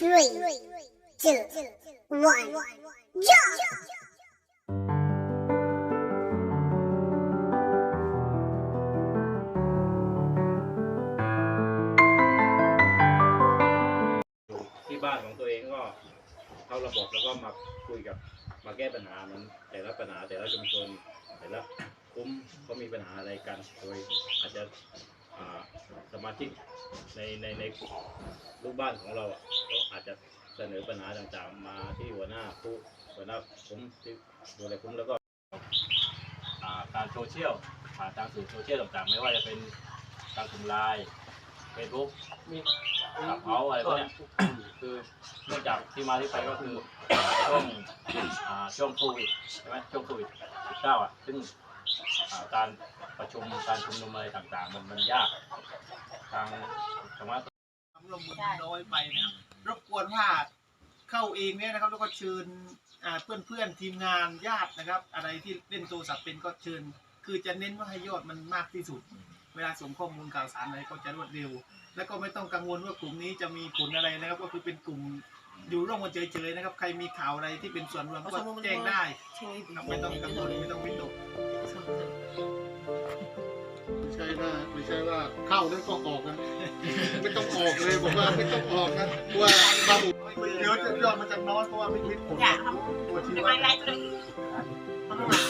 three, two, one, jump! ที่บ้านของตัวเองก็เข้าระบบแล้วก็มาคุยกับมาแก้ปัญหามันแต่ละปัญหาแต่ละชุมชนแต่ละคุ้มเขามีปัญหาอะไรกัน โดยอาจจะ ชิกในในในลูกบ้านของเราอะก็อาจจะเสนอปัญหาต่างๆ มาที่หัวหน้าผู้หัวหน้าคุ้มที่ดูแลคุ้มแล้วก็าการโซเชียลผ่านทางสื่อโซเชียลต่างๆ ไม่ว่าจะเป็นทางกลุ่มไลน์เฟซบุ๊กมีขับเขาอะไรพวกนี้คือเนื่องจากที่มาที่ไปก็คือช่วงช่วงโควิดใช่ไหมช่วงโควิด19อะซึ่งอ่า การประชุมการชุมนุมอะไรต่างๆ มันมันยากทางธรรมะความร่วมมือน้อยไปนะครับรบกวนว่าเข้าเองเนี่ยนะครับแล้วก็เชิญอ่าเพื่อนๆทีมงานญาตินะครับ อะไรที่เล่นโทรศัพท์เป็นก็เชิญ คือจะเน้นว่าให้ยอดมันมากที่สุด เวลาส่งข้อมูลข่าวสารอะไรก็จะรวดเร็ว แล้วก็ไม่ต้องกังวลว่ากลุ่มนี้จะมีผลอะไรนะครับก็คือเป็นกลุ่ม อยู่ร่วมกันเฉยๆนะครับ ใครมีข่าวอะไรที่เป็นส่วนรวมก็แจ้งได้ครับไม่ต้องกังวลไม่ต้องวิตกไม่ใช่ว่าไม่ใช่ว่าเข้าแล้วก็ออกนะไม่ต้องออกเลยบอกว่าไม่ต้องออกนะว่าบาบุเดี๋ยวจะยอดมันจะน้อยเพราะว่าไม่คิดผลอยากทตัวที่ำว่าไมไรตัวนี้